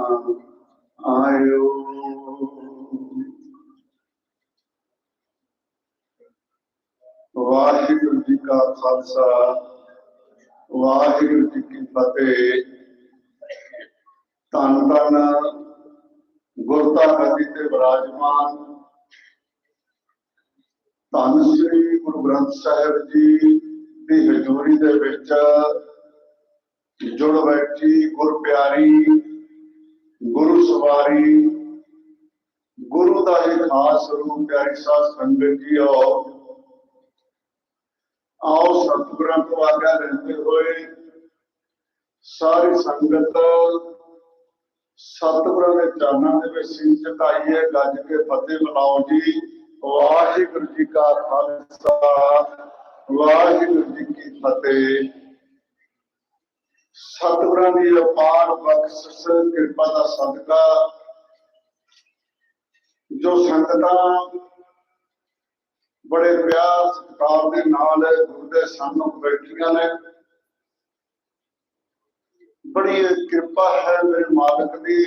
ਗਰਬ ਨਾ ਆਇਓ ਵਾਹਿਗੁਰੂ ਜੀ ਕਾ ਖਾਲਸਾ ਵਾਹਿਗੁਰੂ ਜੀ ਕੀ ਫਤਿਹ ਧੰਨ ਧੰਨ ਗੁਰਤਾ ਗੱਦੀ ਤੇ ਵਿਰਾਜਮਾਨ ਧੰਨ ਸ੍ਰੀ ਗੁਰੂ ਗ੍ਰੰਥ ਸਾਹਿਬ ਜੀ ਦੀ ਹਜ਼ੂਰੀ ਦੇ ਵਿੱਚ ਜੁੜ ਬੈਠੀ ਗੁਰੂ ਸਵਾਰੀ, ਗੁਰੂ ਦਾ ਇਹ ਖਾਸ ਰੂਪ ਪਿਆਰੀ ਸਾਧ ਸੰਗਤ ਜੀਓ ਆਓ। ਸਤਿਗੁਰਾਂ ਤੋਂ ਆਗਿਆ ਲੈਂਦੇ ਹੋਏ ਸਾਰੀ ਸੰਗਤ ਸਤਿਗੁਰਾਂ ਦੇ ਚਰਨਾਂ ਦੇ ਵਿੱਚ ਸੀਸ ਝੁਕਾਈਏ, ਗੱਜ ਕੇ ਫਤਿਹ ਬੁਲਾਓ ਜੀ। ਵਾਹਿਗੁਰੂ ਜੀ ਕਾ ਖਾਲਸਾ, ਵਾਹਿਗੁਰੂ ਜੀ ਕੀ ਫਤਿਹ। ਸਤਿਗੁਰਾਂ ਦੀ ਅਪਾਰ ਬਖਸ਼ਿਸ਼ ਕਿਰਪਾ ਦਾ ਸਦਕਾ, ਜੋ ਸੰਗਤਾਂ ਬੜੇ ਪਿਆਰ ਸਤਿਕਾਰ ਦੇ ਨਾਲ ਗੁਰੂ ਸਾਹਮਣੇ ਬੈਠੀਆਂ ਨੇ। ਬੜੀ ਕਿਰਪਾ ਹੈ ਮੇਰੇ ਮਾਲਕ ਦੀ,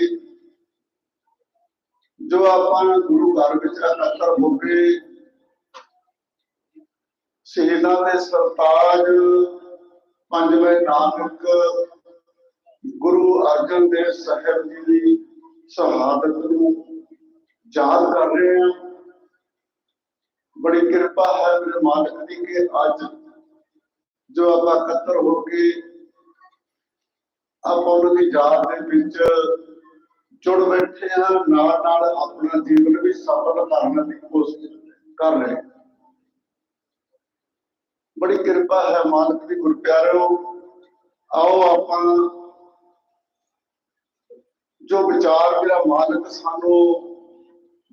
ਜੋ ਆਪਾਂ ਗੁਰੂ ਘਰ ਵਿੱਚ ਇਕੱਤਰ ਹੋ ਕੇ ਸ਼ਹੀਦਾਂ ਦੇ ਸਰਤਾਜ ਪੰਜਵੇਂ ਨਾਨਕ, ਗੁਰੂ ਅਰਜਨ ਦੇਵ ਸਾਹਿਬ ਜੀ ਦੀ ਸ਼ਹਾਦਤ ਨੂੰ ਯਾਦ ਕਰ ਰਹੇ ਹਾਂ। ਬੜੀ ਕਿਰਪਾ ਹੈ ਮੇਰੇ ਮਾਲਕ ਦੀ ਕਿ ਅੱਜ ਜੋ ਆਪਾਂ ਇਕੱਤਰ ਹੋ ਕੇ ਆਪਾਂ ਉਹਨਾਂ ਦੀ ਯਾਦ ਦੇ ਵਿੱਚ ਜੁੜ ਬੈਠੇ ਹਾਂ ਨਾਲ ਨਾਲ ਆਪਣਾ ਜੀਵਨ ਵੀ ਸਫਲ ਕਰਨ ਦੀ ਕੋਸ਼ਿਸ਼ ਕਰ ਰਹੇ ਹਾਂ। ਬੜੀ ਕਿਰਪਾ ਹੈ ਮਾਲਕ ਦੀ, ਗੁਰ ਪਿਆਰਿਓ ਆਓ ਆਪਾਂ ਜੋ ਵਿਚਾਰ ਮੇਰਾ ਮਾਲਕ ਸਾਨੂੰ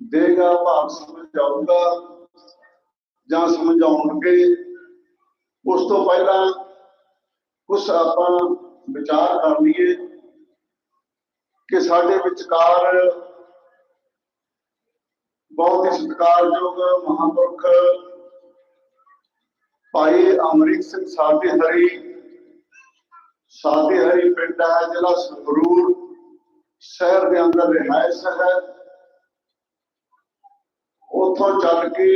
ਦੇਗਾ, ਭਾਵ ਸਮਝਾਊਗਾ ਜਾਂ ਸਮਝਾਉਣਗੇ, ਉਸ ਤੋਂ ਪਹਿਲਾਂ ਕੁਝ ਆਪਾਂ ਵਿਚਾਰ ਕਰ ਲਈਏ ਕਿ ਸਾਡੇ ਵਿਚਕਾਰ ਬਹੁਤ ਹੀ ਸਤਿਕਾਰਯੋਗ ਮਹਾਂਪੁਰਖ ਭਾਈ ਅਮਰੀਕ ਸਿੰਘ ਸਾਧੇ ਹਰੀ ਸਾਧੇ ਹਰੀ ਪਿੰਡ ਹੈ, ਜ਼ਿਲ੍ਹਾ ਸੰਗਰੂਰ, ਸ਼ਹਿਰ ਦੇ ਅੰਦਰ ਰਿਹਾਇਸ਼ ਹੈ। ਉੱਥੋਂ ਚੱਲ ਕੇ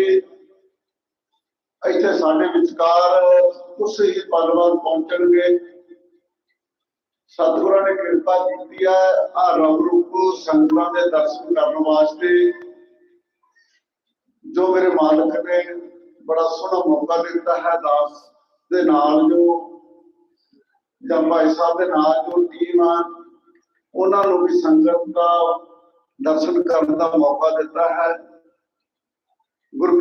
ਇੱਥੇ ਸਾਡੇ ਵਿਚਕਾਰ ਉਸ ਹੀ ਪਰਵਾਨ ਪਹੁੰਚਣਗੇ। ਸਤਿਗੁਰਾਂ ਨੇ ਕਿਰਪਾ ਕੀਤੀ ਹੈ, ਆ ਰੰਗ ਰੂਪ ਸੰਗਤਾਂ ਦੇ ਦਰਸ਼ਨ ਕਰਨ ਵਾਸਤੇ। ਜੋ ਮੇਰੇ ਮਾਲਕ ਨੇ ਬੜਾ ਸੋਹਣਾ ਮੌਕਾ ਦਿੱਤਾ ਹੈ ਦਾਸ ਦੇ ਨਾਲ ਜੋ, ਜਾਂ ਭਾਈ ਸਾਹਿਬ ਦੇ ਨਾਲ ਜੋ ਟੀਮ ਆ, ਉਹਨਾਂ ਨੂੰ ਵੀ ਸੰਗਤ ਦਾ ਦਰਸ਼ਨ ਕਰਨ ਦਾ ਮੌਕਾ ਦਿੱਤਾ ਹੈ। ਗੁਰੂ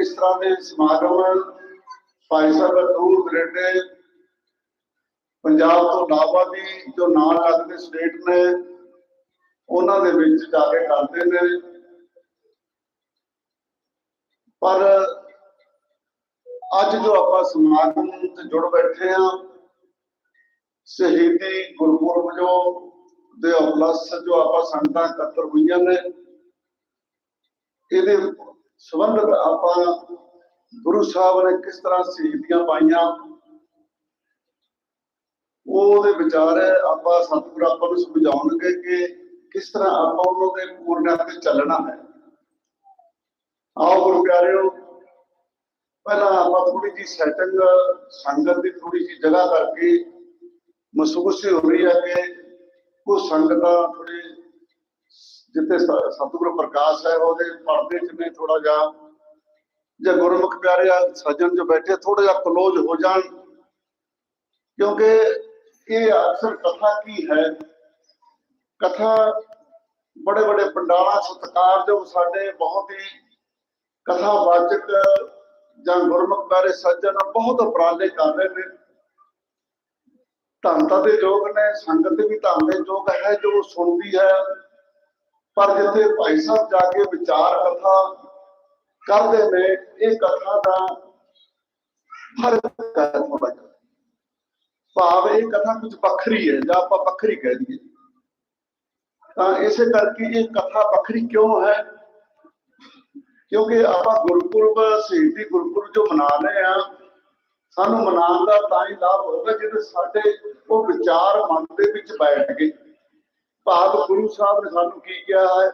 ਇਸ ਤਰ੍ਹਾਂ ਦੇ ਸਮਾਗਮ ਭਾਈ ਸਾਹਿਬ ਦੂਰ ਦਰੇਡੇ, ਪੰਜਾਬ ਤੋਂ ਇਲਾਵਾ ਵੀ ਜੋ ਨਾਲ ਲੱਗਦੇ ਸਟੇਟ ਨੇ, ਉਹਨਾਂ ਦੇ ਵਿੱਚ ਜਾ ਕੇ ਕਰਦੇ ਨੇ। ਪਰ ਅੱਜ ਜੋ ਆਪਾਂ ਸਮਾਗਮ ਤੇ ਜੁੜ ਬੈਠੇ ਆ ਸ਼ਹੀਦੀ ਗੁਰਪੁਰਬ ਜੋ ਦੇ ਉਪਲਸ ਜੋ ਆਪਾਂ ਸੰਗਤਾਂ ਇਕੱਤਰ ਹੋਈਆਂ ਨੇ, ਇਹਦੇ ਸੰਬੰਧਤ ਆਪਾਂ ਗੁਰੂ ਸਾਹਿਬ ਨੇ ਕਿਸ ਤਰ੍ਹਾਂ ਸ਼ਹੀਦੀਆਂ ਪਾਈਆਂ, ਉਹਦੇ ਵਿਚਾਰ ਆਪਾਂ ਸਤਿਗੁਰ ਆਪਾਂ ਨੂੰ ਸਮਝਾਉਣਗੇ ਕਿ ਕਿਸ ਤਰ੍ਹਾਂ ਆਪਾਂ ਉਹਨਾਂ ਦੇ ਪੂਰਨਿਆਂ ਤੇ ਚੱਲਣਾ ਹੈ। ਆਓ ਗੁਰੂ ਪਿਆਰਿਓ ਪਹਿਲਾਂ ਆਪਾਂ ਥੋੜੀ ਜੀ ਸੈਟਿੰਗ ਸੰਗਤ ਦੀ ਥੋੜੀ ਜੀ ਜਗ੍ਹਾ ਕਰਕੇ ਮਹਿਸੂਸ ਹੋ ਰਹੀ ਹੈ ਕਿ ਉਹ ਸੰਗਤਾਂ ਥੋੜੀ ਜਿੱਥੇ ਸਤਿਗੁਰੂ ਪ੍ਰਕਾਸ਼ ਹੈ, ਉਹਦੇ ਪਰਦੇ ਚ ਨੇ ਥੋੜਾ ਜਿਹਾ, ਜੇ ਗੁਰਮੁਖ ਪਿਆਰੇ ਸੱਜਣ ਜੋ ਬੈਠੇ ਥੋੜਾ ਜਿਹਾ ਕਲੋਜ਼ ਹੋ ਜਾਣ। ਕਿਉਂਕਿ ਇਹ ਅਕਸਰ ਕਥਾ ਕੀ ਹੈ? ਕਥਾ ਬੜੇ ਬੜੇ ਪੰਡਾਲਾ ਸਤਕਾਰ ਜੋ ਸਾਡੇ ਬਹੁਤ ਹੀ ਕਥਾਵਾਚਕ ਜਾਂ ਗੁਰਮੁਖ ਪਿਆਰੇ ਸੱਜਣ ਬਹੁਤ ਉਪਰਾਲੇ ਕਰ ਰਹੇ ਨੇ। ਧੰਨਤਾ ਦੇ ਯੋਗ ਨੇ, ਸੰਗਤ ਵੀ ਧੰਨ ਦੇ ਯੋਗ ਹੈ, ਜੋ ਸੁਣਦੀ ਹੈ। ਪਰ ਜਿੱਥੇ ਭਾਈ ਸਾਹਿਬ ਜਾ ਕੇ ਵਿਚਾਰ ਕਥਾ ਕਰਦੇ ਨੇ, ਇਹ ਕਥਾ ਦਾ ਫ਼ਰਕ ਹੈ ਥੋੜਾ ਜਿਹਾ ਭਾਵ ਇਹ ਕਥਾ ਕੁਝ ਵੱਖਰੀ ਹੈ, ਜਾਂ ਆਪਾਂ ਵੱਖਰੀ ਕਹਿ ਦਈਏ। ਤਾਂ ਇਸੇ ਕਰਕੇ ਇਹ ਕਥਾ ਵੱਖਰੀ ਕਿਉਂ ਹੈ? ਕਿਉਂਕਿ ਆਪਾਂ ਗੁਰਪੁਰਬ, ਸ਼ਹੀਦੀ ਗੁਰਪੁਰਬ ਜੋ ਮਨਾ ਰਹੇ ਆ ਸਾਨੂੰ ਮਨਾਉਣ ਦਾ ਤਾਂ ਹੀ ਲਾਭ ਹੋਊਗਾ ਜਦੋਂ ਸਾਡੇ ਉਹ ਵਿਚਾਰ ਮਨ ਦੇ ਵਿੱਚ ਬੈਠ ਗਏ। ਭਾਵ ਗੁਰੂ ਸਾਹਿਬ ਨੇ ਸਾਨੂੰ ਕੀ ਕਿਹਾ ਹੈ?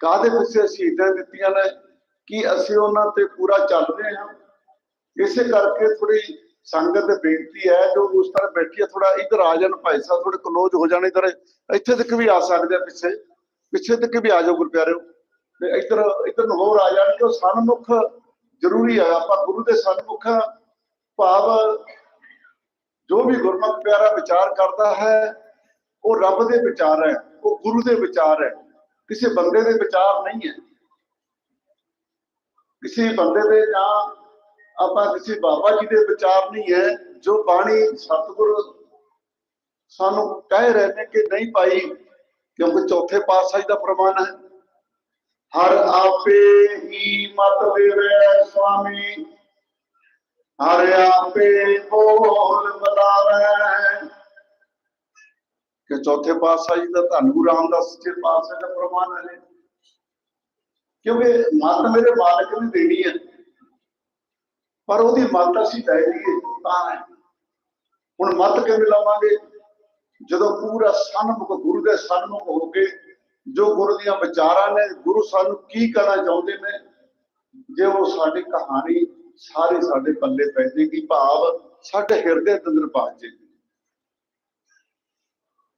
ਕਾਦੇ ਪਿੱਛੇ ਸ਼ਹੀਦਾਂ ਦਿੱਤੀਆਂ ਨੇ? ਕਿ ਅਸੀਂ ਉਹਨਾਂ ਤੇ ਪੂਰਾ ਚੱਲਦੇ ਹਾਂ? ਇਸੇ ਕਰਕੇ ਥੋੜੀ ਸੰਗਤ ਦੇ ਬੇਨਤੀ ਹੈ, ਜੋ ਉਸ ਤਰ੍ਹਾਂ ਬੈਠੀ ਹੈ ਥੋੜਾ ਇੱਧਰ ਆ ਜਾਣ, ਭਾਈ ਸਾਹਿਬ ਥੋੜੇ ਕਲੋਜ਼ ਹੋ ਜਾਣ ਇੱਧਰ। ਇੱਥੇ ਤੱਕ ਵੀ ਆ ਸਕਦੇ ਆ ਪਿੱਛੇ। ਪਿੱਛੇ ਤੱਕ ਵੀ ਆ ਜਾਓ ਗੁਰਪਿਆਰਿਓ। ਤੇ ਇੱਧਰ ਇੱਧਰ ਨੂੰ ਹੋਰ ਆ ਜਾਣ ਕਿ ਉਹ ਸਨਮੁਖ ਜ਼ਰੂਰੀ ਹੈ ਆਪਾਂ ਗੁਰੂ ਦੇ ਸਨਮੁਖ ਭਾਵ ਜੋ ਵੀ ਗੁਰਮੁਖ ਪਿਆਰਾ ਵਿਚਾਰ ਕਰਦਾ ਹੈ, ਉਹ ਰੱਬ ਦੇ ਵਿਚਾਰ ਹੈ, ਉਹ ਗੁਰੂ ਦੇ ਵਿਚਾਰ ਹੈ। ਕਿਸੇ ਬੰਦੇ ਦੇ ਵਿਚਾਰ ਨਹੀਂ ਹੈ। ਕਿਸੇ ਬੰਦੇ ਦੇ ਜਾਂ ਆਪਾਂ ਕਿਸੇ ਬਾਬਾ ਜੀ ਦੇ ਵਿਚਾਰ ਨਹੀਂ ਹੈ, ਜੋ ਬਾਣੀ ਸਤਿਗੁਰ ਸਾਨੂੰ ਕਹਿ ਰਹੇ ਨੇ ਕਿ ਨਹੀਂ ਭਾਈ, ਕਿਉਂਕਿ ਚੌਥੇ ਪਾਤਸ਼ਾਹੀ ਦਾ ਪ੍ਰਮਾਣ ਹੈ। ਹਰ ਆਪੇ ਹੀ ਮਤ ਦੇਵੇ ਸੁਆਮੀ। ਹਰ ਆਪੇ ਬੋਲ ਬਤਾਵੇ। ਕਿ ਚੌਥੇ ਪਾਤਸ਼ਾਹੀ ਦਾ ਧੰਨ ਗੁਰੂ ਰਾਮਦਾਸ ਸੱਚੇ ਪਾਤਸ਼ਾਹ ਦਾ ਪ੍ਰਮਾਣ ਹੈ। ਕਿਉਂਕਿ ਮਤ ਮੇਰੇ ਮਾਲਕ ਨੇ ਦੇਣੀ ਹੈ। ਪਰ ਉਹਦੀ ਮਤ ਅਸੀਂ ਲੈ ਲਈਏ, ਤਾਂ ਹੁਣ ਮਤ ਕਿਵੇਂ ਲਾਵਾਂਗੇ? ਜਦੋਂ ਪੂਰਾ ਸਨਮੁਖ ਗੁਰੂ ਦੇ ਸਨਮੁਖ ਹੋ ਕੇ ਜੋ ਗੁਰੂ ਦੀਆਂ ਵਿਚਾਰਾਂ ਨੇ, ਗੁਰੂ ਸਾਨੂੰ ਕੀ ਕਹਿਣਾ ਚਾਹੁੰਦੇ ਨੇ, ਜੇ ਉਹ ਸਾਡੀ ਕਹਾਣੀ ਸਾਰੇ ਸਾਡੇ ਪੱਲੇ ਪੈ ਜੇਗੀ ਭਾਵ ਸਾਡੇ ਹਿਰਦੇ ਦੇ ਅੰਦਰ ਪਾ ਜੇਗੀ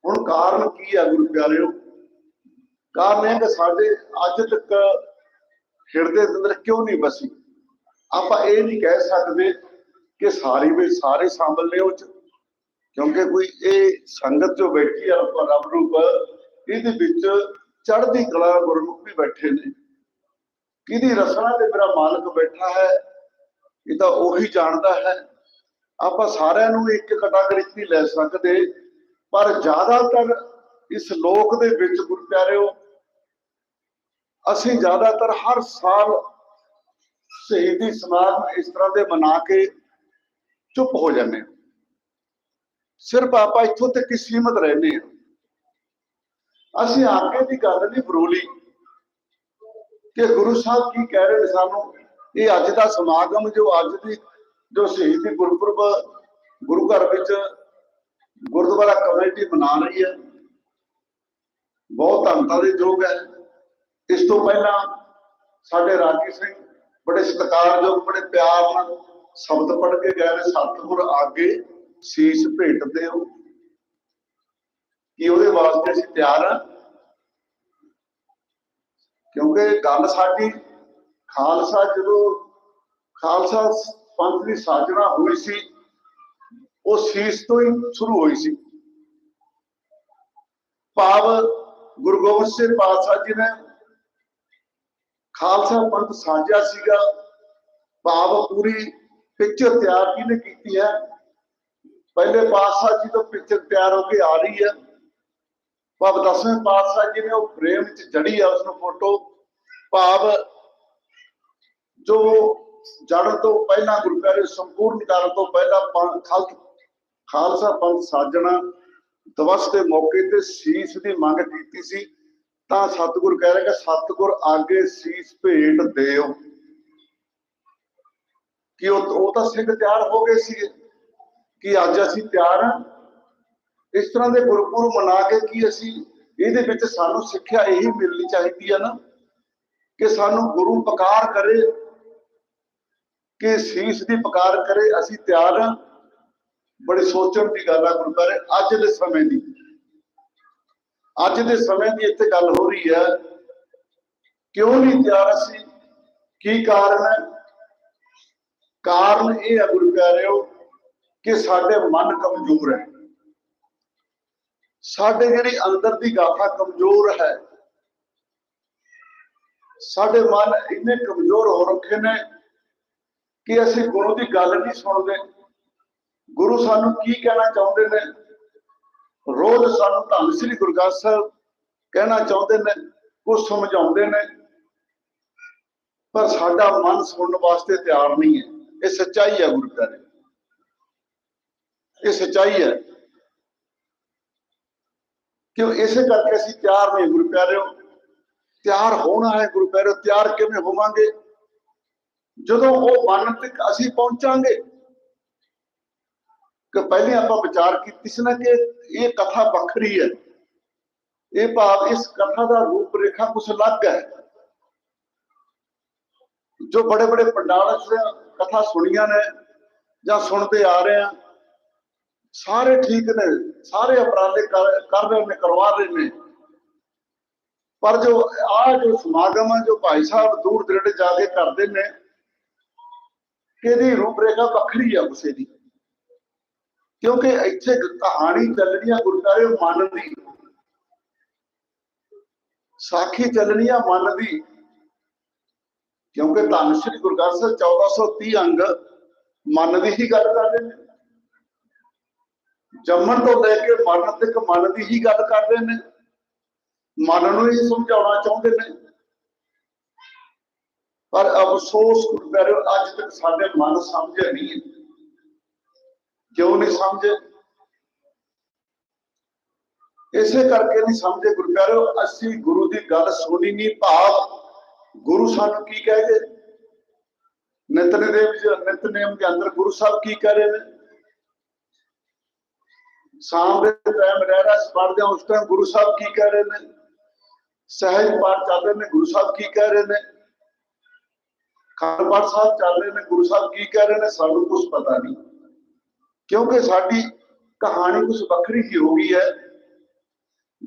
ਹੁਣ ਕਾਰਨ ਕੀ ਹੈ ਗੁਰੂ ਪਿਆਰਿਓ? ਕਾਰਨ ਇਹ ਕਿ ਸਾਡੇ ਅੱਜ ਤੱਕ ਹਿਰਦੇ ਦੇ ਅੰਦਰ ਕਿਉਂ ਨਹੀਂ ਬਸੀ ਆਪਾਂ ਇਹ ਨਹੀਂ ਕਹਿ ਸਕਦੇ ਕਿ ਸਾਰੀ ਵੀ ਸਾਰੇ ਸ਼ਾਮਲ ਨੇ ਉਹ ਚ, ਕਿਉਂਕਿ ਕੋਈ ਇਹ ਸੰਗਤ ਜੋ ਬੈਠੀ ਆ, ਆਪਾਂ ਰੱਬ ਰੂਪ ਇਹਦੇ ਵਿੱਚ ਚੜ੍ਹਦੀ ਕਲਾ ਗੁਰਮੁਖ ਵੀ ਬੈਠੇ ਨੇ। ਕਿਹਦੀ ਰਸਨਾ ਤੇ ਮੇਰਾ ਮਾਲਕ ਬੈਠਾ ਹੈ, ਇਹ ਤਾਂ ਉਹੀ ਜਾਣਦਾ ਹੈ। ਆਪਾਂ ਸਾਰਿਆਂ ਨੂੰ ਇੱਕ ਕੈਟਾਗਰੀ 'ਚ ਨਹੀਂ ਲੈ ਸਕਦੇ, ਪਰ ਜ਼ਿਆਦਾਤਰ ਇਸ ਲੋਕ ਦੇ ਵਿੱਚ ਗੁਰੂ ਪਿਆਰਿਓ ਅਸੀਂ ਜ਼ਿਆਦਾਤਰ ਹਰ ਸਾਲ ਸ਼ਹੀਦੀ ਸਮਾਗਮ ਇਸ ਤਰ੍ਹਾਂ ਦੇ ਮਨਾ ਕੇ ਚੁੱਪ ਹੋ ਜਾਂਦੇ ਹਾਂ। ਸਿਰਫ ਆਪਾਂ ਇੱਥੋਂ ਤੱਕ ਹੀ ਸੀਮਤ ਰਹਿੰਦੇ ਹਾਂ। ਅਸੀਂ ਅੱਗੇ ਦੀ ਗੱਲ ਨਹੀਂ ਬਰੋਲੀ ਕਿ ਗੁਰੂ ਸਾਹਿਬ ਕੀ ਕਹਿ ਰਹੇ ਨੇ ਸਾਨੂੰ? ਇਹ ਅੱਜ ਦਾ ਸਮਾਗਮ ਜੋ ਅੱਜ ਦੀ ਜੋ ਸ਼ਹੀਦੀ ਗੁਰਪੁਰਬ ਗੁਰੂ ਘਰ ਵਿੱਚ ਗੁਰਦੁਆਰਾ ਕਮੇਟੀ ਬਣਾ ਰਹੀ ਹੈ। ਬਹੁਤ ਧੰਨਤਾ ਦੇ ਯੋਗ ਹੈ। ਇਸ ਤੋਂ ਪਹਿਲਾਂ ਸਾਡੇ ਰਾਜੀ ਸਿੰਘ ਬੜੇ ਸਤਿਕਾਰਯੋਗ, ਬੜੇ ਪਿਆਰ ਨਾਲ ਸ਼ਬਦ ਪੜ੍ਹ ਕੇ ਗਏ ਨੇ, ਸਤਿਗੁਰ ਆਗੇ ਸੀਸ ਭੇਟਦੇ ਹੋ। ਕਿ ਉਹਦੇ ਵਾਸਤੇ ਅਸੀਂ ਤਿਆਰ ਹਾਂ। ਕਿਉਂਕਿ ਗੱਲ ਸਾਡੀ ਖਾਲਸਾ ਜਦੋਂ ਖਾਲਸਾ ਪੰਥ ਦੀ ਸਾਜਣਾ ਹੋਈ ਸੀ, ਉਹ ਸੀਸ ਤੋਂ ਹੀ ਸ਼ੁਰੂ ਹੋਈ ਸੀ। ਭਾਵ ਗੁਰੂ ਗੋਬਿੰਦ ਸਿੰਘ ਪਾਤਸ਼ਾਹ ਜੀ ਨੇ ਖਾਲਸਾ ਪੰਥ ਸਾਜਿਆ ਸੀਗਾ। ਭਾਵ ਪੂਰੀ ਪਿਕਚਰ ਤਿਆਰ ਕਿਹਨੇ ਕੀਤੀ ਹੈ? ਪਹਿਲੇ ਪਾਤਸ਼ਾਹ ਜੀ ਤੋਂ ਪਿਕਚਰ ਤਿਆਰ ਹੋ ਕੇ ਆ ਰਹੀ ਹੈ। ਭਾਵ ਦਸਵੇਂ ਪਾਤਸ਼ਾਹ ਜੀ ਨੇ ਉਹ ਫਰੇਮ ਚ ਜੜੀ ਆ ਉਸ ਨੂੰ ਫੋਟੋ ਭਾਵ ਜੋ ਜੜਨ ਤੋਂ ਪਹਿਲਾਂ ਗੁਰੂ ਪਿਆਰੇ ਸੰਪੂਰਨ ਕਰਨ ਤੋਂ ਪਹਿਲਾਂ ਖਾਲਸਾ ਪੰਥ ਸਾਜਣਾ, ਦਿਵਸ ਦੇ ਮੌਕੇ ਤੇ ਸੀਸ ਦੀ ਮੰਗ ਕੀਤੀ ਸੀ, ਤਾਂ ਸਤਿਗੁਰ ਕਹਿ ਰਿਹਾ ਕਿ ਸਤਿਗੁਰ ਆਗੇ ਸੀਸ ਭੇਟ ਦਿਓ। ਕਿ ਉਹ ਉਹ ਤਾਂ ਸਿੰਘ ਤਿਆਰ ਹੋ ਗਏ ਸੀ ਕਿ ਅੱਜ ਅਸੀਂ ਤਿਆਰ ਹਾਂ। ਇਸ ਤਰ੍ਹਾਂ ਦੇ ਗੁਰਪੁਰਬ ਮਨਾ ਕੇ ਕੀ ਅਸੀਂ ਇਹਦੇ ਵਿੱਚ ਸਾਨੂੰ ਸਿੱਖਿਆ ਇਹੀ ਮਿਲਣੀ ਚਾਹੀਦੀ ਹੈ ਨਾ ਕਿ ਸਾਨੂੰ ਗੁਰੂ ਪਕਾਰ ਕਰੇ, ਕਿ ਸੀਸ ਦੀ ਪਕਾਰ ਕਰੇ, ਅਸੀਂ ਤਿਆਰ ਹਾਂ ਬੜੀ ਸੋਚਣ ਦੀ ਗੱਲ ਆ ਗੁਰੂ ਪਿਆਰੇ ਅੱਜ ਦੇ ਸਮੇਂ ਦੀ। ਅੱਜ ਦੇ ਸਮੇਂ ਦੀ ਇੱਥੇ ਗੱਲ ਹੋ ਰਹੀ ਹੈ ਕਿਉਂ ਨਹੀਂ ਤਿਆਰ ਅਸੀਂ? ਕੀ ਕਾਰਨ ਹੈ ਕਾਰਨ ਇਹ ਹੈ ਗੁਰੂ ਪਿਆਰਿਓ ਕਿ ਸਾਡੇ ਮਨ ਕਮਜ਼ੋਰ ਹੈ। ਸਾਡੇ ਜਿਹੜੀ ਅੰਦਰ ਦੀ ਗਾਥਾ ਕਮਜ਼ੋਰ ਹੈ, ਸਾਡੇ ਮਨ ਇੰਨੇ ਕਮਜ਼ੋਰ ਹੋ ਰੱਖੇ ਨੇ ਕਿ ਅਸੀਂ ਗੁਰੂ ਦੀ ਗੱਲ ਨਹੀਂ ਸੁਣਦੇ। ਗੁਰੂ ਸਾਨੂੰ ਕੀ ਕਹਿਣਾ ਚਾਹੁੰਦੇ ਨੇ? ਰੋਜ਼ ਸਾਨੂੰ ਧੰਨ ਸ੍ਰੀ ਗੁਰੂ ਗ੍ਰੰਥ ਸਾਹਿਬ ਕਹਿਣਾ ਚਾਹੁੰਦੇ ਨੇ ਕੁਝ ਸਮਝਾਉਂਦੇ ਨੇ, ਪਰ ਸਾਡਾ ਮਨ ਸੁਣਨ ਵਾਸਤੇ ਤਿਆਰ ਨਹੀਂ ਹੈ। ਇਹ ਸੱਚਾਈ ਹੈ ਗੁਰੂ ਪਿਆਰੇ ਇਹ ਸੱਚਾਈ ਹੈ। ਕਿਉਂ ਇਸੇ ਕਰਕੇ ਅਸੀਂ ਤਿਆਰ ਨਹੀਂ ਗੁਰੂ ਪਿਆਰਿਓ? ਤਿਆਰ ਹੋਣਾ ਹੈ ਗੁਰੂ ਪਿਆਰਿਓ, ਤਿਆਰ ਕਿਵੇਂ ਹੋਵਾਂਗੇ? ਜਦੋਂ ਉਹ ਮਨ ਤੱਕ ਅਸੀਂ ਪਹੁੰਚਾਂਗੇ, ਕਿ ਪਹਿਲੇ ਆਪਾਂ ਵਿਚਾਰ ਕੀਤੀ ਸੀ ਨਾ ਕਿ ਇਹ ਕਥਾ ਵੱਖਰੀ ਹੈ। ਇਹ ਭਾਵ ਇਸ ਕਥਾ ਦਾ ਰੂਪ ਰੇਖਾ ਕੁਛ ਅਲੱਗ ਹੈ। ਜੋ ਬੜੇ ਬੜੇ ਪੰਡਾਲ ਸੇ ਕਥਾ ਸੁਣੀਆਂ ਨੇ ਜਾਂ ਸੁਣਦੇ ਆ ਰਹੇ ਆ ਸਾਰੇ ਠੀਕ ਨੇ, ਸਾਰੇ ਅਪਰਾਧੇ ਕਰ ਰਹੇ ਨੇ, ਕਰਵਾ ਰਹੇ ਨੇ। ਪਰ ਜੋ ਆ ਜੋ ਸਮਾਗਮ ਹੈ ਜੋ ਭਾਈ ਸਾਹਿਬ ਦੂਰ ਦਰੜੇ ਜਾ ਕੇ ਕਰਦੇ ਨੇ ਇਹਦੀ ਰੂਪ ਵੱਖਰੀ ਆ ਉਸੇ ਦੀ? ਕਿਉਂਕਿ ਇੱਥੇ ਕਹਾਣੀ ਚੱਲਣੀ ਆ ਗੁਰਦਾਰੇ ਮਨ ਦੀ। ਸਾਖੀ ਚੱਲਣੀ ਆ ਮਨ ਦੀ। ਕਿਉਂਕਿ ਧੰਨ ਸ਼੍ਰੀ ਗੁਰੂ ਗ੍ਰੰਥ ਸਾਹਿਬ 1430 ਅੰਗ ਮਨ ਦੀ ਹੀ ਗੱਲ ਕਰਦੇ ਨੇ। ਜੰਮਣ ਤੋਂ ਲੈ ਕੇ ਮਰਨ ਤੱਕ ਮਨ ਦੀ ਹੀ ਗੱਲ ਕਰਦੇ ਨੇ। ਮਨ ਨੂੰ ਹੀ ਸਮਝਾਉਣਾ ਚਾਹੁੰਦੇ ਨੇ। ਪਰ ਅਫਸੋਸ ਗੁਰਦਾਰੇ ਅੱਜ ਤੱਕ ਸਾਡੇ ਮਨ ਸਮਝਿਆ ਨਹੀਂ ਹੈ। ਕਿਉਂ ਨਹੀਂ ਸਮਝੇ? ਇਸੇ ਕਰਕੇ ਨਹੀਂ ਸਮਝੇ ਗੁਰੂ ਅਸੀਂ ਗੁਰੂ ਦੀ ਗੱਲ ਸੁਣੀ ਨਹੀਂ, ਭਾਵ ਗੁਰੂ ਸਾਨੂੰ ਕੀ ਕਹਿ ਗਏ? ਨਿਤਨੇਮ ਦੇ ਨਿਤਨੇਮ ਦੇ ਅੰਦਰ ਗੁਰੂ ਸਾਹਿਬ ਕੀ ਕਹਿ ਰਹੇ ਨੇ? ਸ਼ਾਮ ਦੇ ਟਾਈਮ ਰਹਿਰਾਸ ਪੜ੍ਹਦੇ ਹਾਂ ਉਸ ਟਾਈਮ ਗੁਰੂ ਸਾਹਿਬ ਕੀ ਕਹਿ ਰਹੇ ਨੇ? ਸਹਿਜ ਪਾਠ ਚੱਲ ਰਹੇ ਨੇ, ਗੁਰੂ ਸਾਹਿਬ ਕੀ ਕਹਿ ਰਹੇ ਨੇ? ਖਾਲ ਪਾਠ ਸਾਹਿਬ ਚੱਲ ਰਹੇ ਨੇ, ਗੁਰੂ ਸਾਹਿਬ ਕੀ ਕਹਿ ਰਹੇ ਨੇ? ਸਾਨੂੰ ਕੁਝ ਪਤਾ ਨਹੀਂ। ਕਿਉਂਕਿ ਸਾਡੀ ਕਹਾਣੀ ਕੁਝ ਵੱਖਰੀ ਹੀ ਹੋ ਗਈ ਹੈ।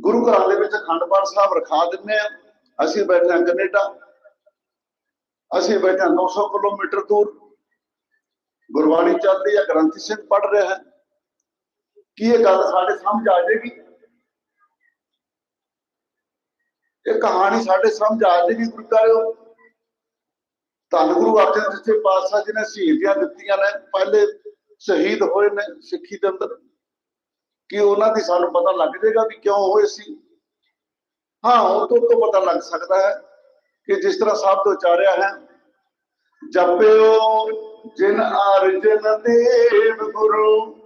ਗੁਰੂ ਘਰਾਂ ਦੇ ਵਿੱਚ ਅਖੰਡ ਪਾਠ ਸਾਹਿਬ ਰਖਾ ਦਿੰਨੇ ਆ ਅਸੀਂ ਬੈਠੇ ਹਾਂ ਕੈਨੇਡਾ। ਅਸੀਂ ਬੈਠੇ ਹਾਂ 900 ਕਿਲੋਮੀਟਰ ਦੂਰ। ਗੁਰਬਾਣੀ ਚੱਲਦੀ ਹੈ, ਗ੍ਰੰਥੀ ਸਿੰਘ ਪੜ ਰਿਹਾ ਹੈ। ਕੀ ਇਹ ਗੱਲ ਸਾਡੇ ਸਮਝ ਆ ਜਾਏਗੀ? ਇਹ ਕਹਾਣੀ ਸਾਡੇ ਸਮਝ ਆ ਜਾਏਗੀ ਗੁਰੂ ਘਰਿਓ ਧੰਨ ਗੁਰੂ ਅਰਜਨ ਦੇਵ ਪਾਤਸ਼ਾਹ ਜੀ ਨੇ ਸ਼ਹੀਦੀਆਂ ਦਿੱਤੀਆਂ ਨੇ, ਪਹਿਲੇ ਸ਼ਹੀਦ ਹੋਏ ਨੇ ਸਿੱਖੀ ਦੇ ਅੰਦਰ। ਕਿ ਉਹਨਾਂ ਦੀ ਸਾਨੂੰ ਪਤਾ ਲੱਗ ਜਾਏਗਾ ਵੀ ਕਿਉਂ ਹੋਏ ਸੀ? ਹਾਂ ਉਹ ਤੋਂ ਤੋਂ ਪਤਾ ਲੱਗ ਸਕਦਾ ਹੈ ਕਿ ਜਿਸ ਤਰ੍ਹਾਂ ਸ਼ਬਦ ਉਚਾਰਿਆ ਹੈ, ਜਪਿਓ ਜਿਨ ਅਰਜਨ ਦੇਵ ਗੁਰੂ।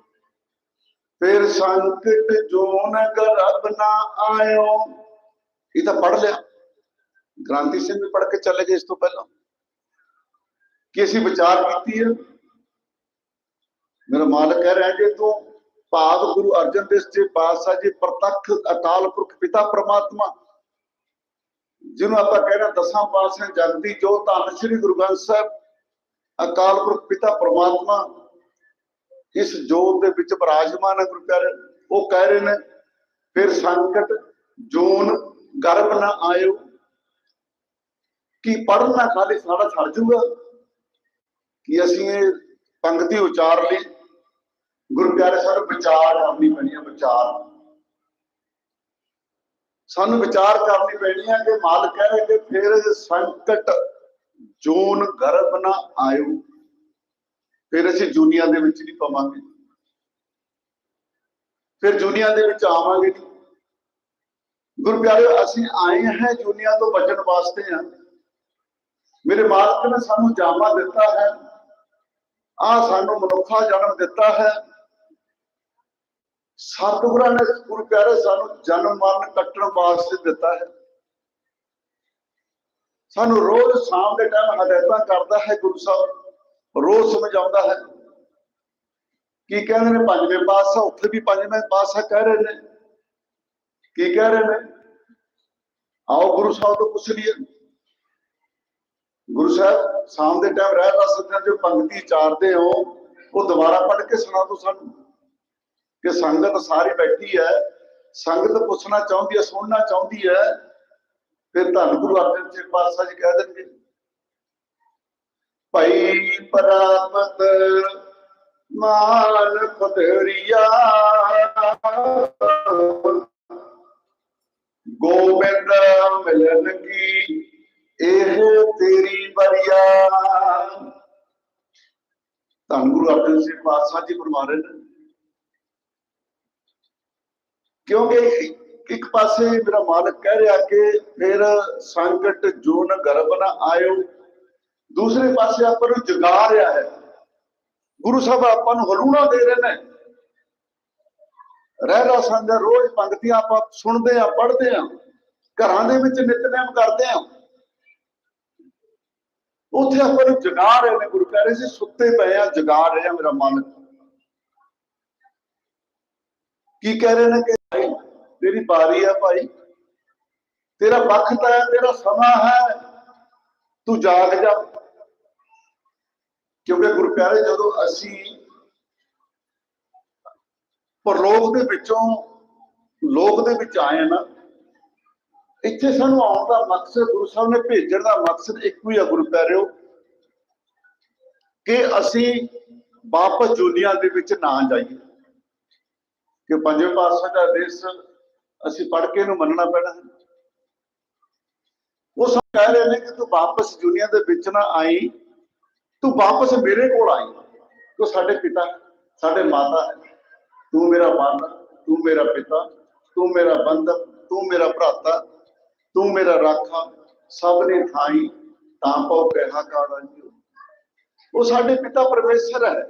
ਫਿਰ ਸੰਕਟ ਜੋਨ ਗਰਬ ਨਾ ਆਇਓ। ਇਹ ਤਾਂ ਪੜ ਲਿਆ। ਗ੍ਰਾਂਤੀ ਸਿੰਘ ਵੀ ਪੜ ਕੇ ਚਲੇ ਗਏ ਇਸ ਤੋਂ ਪਹਿਲਾਂ। ਕਿ ਅਸੀਂ ਵਿਚਾਰ ਕੀਤੀ ਹੈ ਮੇਰਾ ਮਾਲਕ ਕਹਿ ਰਿਹਾ ਜੇ ਤੂੰ ਭਾਵ ਗੁਰੂ ਅਰਜਨ ਦੇਵ ਜੀ ਪਾਤਸ਼ਾਹ ਜੀ ਪ੍ਰਤੱਖ ਅਕਾਲ ਪੁਰਖ ਪਿਤਾ ਪ੍ਰਮਾਤਮਾ, ਜਿਹਨੂੰ ਆਪਾਂ ਕਹਿੰਦੇ ਹਾਂ ਦਸਾਂ ਪਾਤਸ਼ਾਹ ਜਗਦੀ ਜੋ ਧੰਨ ਸ੍ਰੀ ਗੁਰੂ ਗ੍ਰੰਥ ਸਾਹਿਬ ਅਕਾਲ ਪੁਰਖ ਪਿਤਾ ਪ੍ਰਮਾਤਮਾ ਇਸ ਜੋਤ ਦੇ ਵਿੱਚ ਬਰਾਜਮਾਨ ਹੈ ਗੁਰੂ ਪਿਆਰੇ, ਉਹ ਕਹਿ ਰਹੇ ਨੇ, ਫਿਰ ਸੰਕਟ, ਜੋਨ, ਗਰਭ ਨਾ ਆਇਓ, ਕੀ ਪੜਨਾ ਖਾਲੀ ਸਾਡਾ ਛੱਡ ਜੂਗਾ? ਕਿ ਅਸੀਂ ਇਹ ਪੰਕਤੀ ਉਚਾਰ ਲਈ? ਗੁਰੂ ਪਿਆਰੇ ਸਾਨੂੰ ਵਿਚਾਰ ਕਰਨੀ ਪੈਣੀ ਹੈ ਵਿਚਾਰ। ਸਾਨੂੰ ਵਿਚਾਰ ਕਰਨੀ ਪੈਣੀ ਹੈ ਕਿ ਮਾਲਕ ਕਹਿ ਰਹੇ ਕਿ ਫਿਰ ਸੰਕਟ, ਜੋਨ, ਗਰਭ ਨਾ ਆਇਓ। ਫਿਰ ਅਸੀਂ ਦੁਨੀਆ ਦੇ ਵਿੱਚ ਨਹੀਂ ਪਾਵਾਂਗੇ। ਫਿਰ ਦੁਨੀਆ ਦੇ ਵਿੱਚ ਆਵਾਂਗੇ। ਨਹੀਂ ਗੁਰੂ ਪਿਆਰੇ ਅਸੀਂ ਆਏ ਹਾਂ ਦੁਨੀਆ ਤੋਂ ਬਚਣ ਵਾਸਤੇ ਆ। ਮੇਰੇ ਮਾਲਕ ਨੇ ਸਾਨੂੰ ਜਾਮਾ ਦਿੱਤਾ ਹੈ। ਆ ਸਾਨੂੰ ਮਨੁੱਖਾ ਜਨਮ ਦਿੱਤਾ ਹੈ। ਸਤਿਗੁਰਾਂ ਨੇ ਗੁਰੂ ਪਿਆਰੇ ਸਾਨੂੰ ਜਨਮ ਮਰਨ ਕੱਟਣ ਵਾਸਤੇ ਦਿੱਤਾ ਹੈ। ਸਾਨੂੰ ਰੋਜ਼ ਸ਼ਾਮ ਦੇ ਟਾਈਮ ਹਦਾਇਤਾਂ ਕਰਦਾ ਹੈ ਗੁਰੂ ਸਾਹਿਬ। ਰੋਜ਼ ਸਮਝਾਉਂਦਾ ਹੈ। ਕੀ ਕਹਿੰਦੇ ਨੇ? ਪੰਜਵੇਂ ਪਾਤਸ਼ਾਹ, ਉੱਥੇ ਵੀ ਪੰਜਵੇਂ ਪਾਤਸ਼ਾਹ ਕਹਿ ਰਹੇ ਨੇ। ਕੀ ਕਹਿ ਰਹੇ ਨੇ? ਆਓ ਗੁਰੂ ਸਾਹਿਬ ਤੋਂ ਪੁੱਛ ਲਈਏ। ਗੁਰੂ ਸਾਹਿਬ, ਸ਼ਾਮ ਦੇ ਟਾਈਮ ਰਹਿ ਦਾ ਸੱਜਣ ਜੋ ਪੰਕਤੀ ਚਾਰਦੇ ਹੋ, ਉਹ ਦੁਬਾਰਾ ਪੜ੍ਹ ਕੇ ਸੁਣਾ ਦਿਓ ਸਾਨੂੰ। ਕਿ ਸੰਗਤ ਸਾਰੀ ਬੈਠੀ ਹੈ, ਸੰਗਤ ਪੁੱਛਣਾ ਚਾਹੁੰਦੀ ਹੈ, ਸੁਣਨਾ ਚਾਹੁੰਦੀ ਹੈ, ਫਿਰ ਧੰਨ ਗੁਰੂ ਅਰਜਨ ਸਿੰਘ ਪਾਤਸ਼ਾਹ ਜੀ ਕਹਿ ਦੇਣਗੇ। ਭਾਈ ਪ੍ਰਾਪਤ ਮਾਨ ਫਤਰੀਆ ਗੋਬਿੰਦ ਮਿਲਨ ਕੀ, ਇਹ ਤੇਰੀ ਬਰੀਆ ਧੰਨ ਗੁਰੂ ਅਰਜਨ ਦੇਵ ਪਾਤਸ਼ਾਹ ਜੀ ਫਰਮਾ ਰਹੇ ਨੇ। ਕਿਉਂਕਿ ਇੱਕ ਪਾਸੇ ਮੇਰਾ ਮਾਲਕ ਕਹਿ ਰਿਹਾ ਕਿ ਫਿਰ ਸੰਕਟ ਜੋਨ ਗਰਭ ਨਾ ਆਇਓ ਦੂਸਰੇ ਪਾਸੇ ਆਪਾਂ ਨੂੰ ਜਗਾ ਰਿਹਾ ਹੈ। ਗੁਰੂ ਸਾਹਿਬ ਆਪਾਂ ਨੂੰ ਹਲੂਣਾ ਦੇ ਰਹੇ ਨੇ। ਰਹਿ ਰਾ ਸੰਗ ਰੋਜ਼ ਪੰਕਤੀਆਂ ਆਪਾਂ ਸੁਣਦੇ ਆ ਪੜ੍ਹਦੇ ਆ ਘਰਾਂ ਦੇ ਵਿੱਚ ਨਿਤਨੇਮ ਕਰਦੇ ਆ ਉੱਥੇ ਆਪਾਂ ਨੂੰ ਜਗਾ ਰਹੇ ਨੇ, ਗੁਰੂ ਕਹਿ ਰਹੇ ਸੀ, ਸੁੱਤੇ ਪਏ ਆ ਜਗਾ ਰਹੇ ਆ ਮੇਰਾ ਮਨ। ਕੀ ਕਹਿ ਰਹੇ ਨੇ ਕਿ ਭਾਈ, ਤੇਰੀ ਬਾਰੀ ਆ ਭਾਈ। ਤੇਰਾ ਵਕਤ ਹੈ, ਤੇਰਾ ਸਮਾਂ ਹੈ। ਤੂੰ ਜਾਗ ਜਾ। ਕਿਉਂਕਿ ਗੁਰਪਿਆਰੇ ਜਦੋਂ ਅਸੀਂ ਪਰਲੋਕ ਦੇ ਵਿੱਚੋਂ ਲੋਕ ਦੇ ਵਿੱਚ ਆਏ ਆ ਨਾ, ਇੱਥੇ ਸਾਨੂੰ ਆਉਣ ਦਾ ਮਕਸਦ, ਗੁਰੂ ਸਾਹਿਬ ਨੇ ਭੇਜਣ ਦਾ ਮਕਸਦ ਇੱਕੋ ਹੀ ਆ ਗੁਰੂ ਪਿਆਰਿਓ ਕਿ ਅਸੀਂ ਵਾਪਸ ਦੁਨੀਆ ਦੇ ਵਿੱਚ ਨਾ ਜਾਈਏ। ਕਿ ਪੰਜਵੇਂ ਪਾਤਸ਼ਾਹ ਦਾ ਆਦੇਸ਼ ਅਸੀਂ ਪੜ੍ਹ ਕੇ ਇਹਨੂੰ ਮੰਨਣਾ ਪੈਣਾ ਹੈ। ਉਹ ਸਭ ਕਹਿ ਰਹੇ ਨੇ ਕਿ ਤੂੰ ਵਾਪਸ ਦੁਨੀਆ ਦੇ ਵਿੱਚ ਨਾ ਆਈ। ਤੂੰ ਵਾਪਸ ਮੇਰੇ ਕੋਲ ਆਈ। ਤੂੰ ਸਾਡੇ ਪਿਤਾ, ਸਾਡੇ ਮਾਤਾ ਹੈ। ਤੂੰ ਮੇਰਾ ਮਾਤਾ, ਤੂੰ ਮੇਰਾ ਪਿਤਾ, ਤੂੰ ਮੇਰਾ ਬੰਧਪ ਤੂੰ ਮੇਰਾ ਭਰਾਤਾ, ਤੂੰ ਮੇਰਾ ਰਾਖਾ, ਸਭ ਨੇ ਥਾਈ, ਤਾਂ ਪਉ ਕਹਿਆ ਕਾੜਾ ਜੀ ਉਹ ਸਾਡੇ ਪਿਤਾ ਪਰਮੇਸ਼ਰ ਹੈ।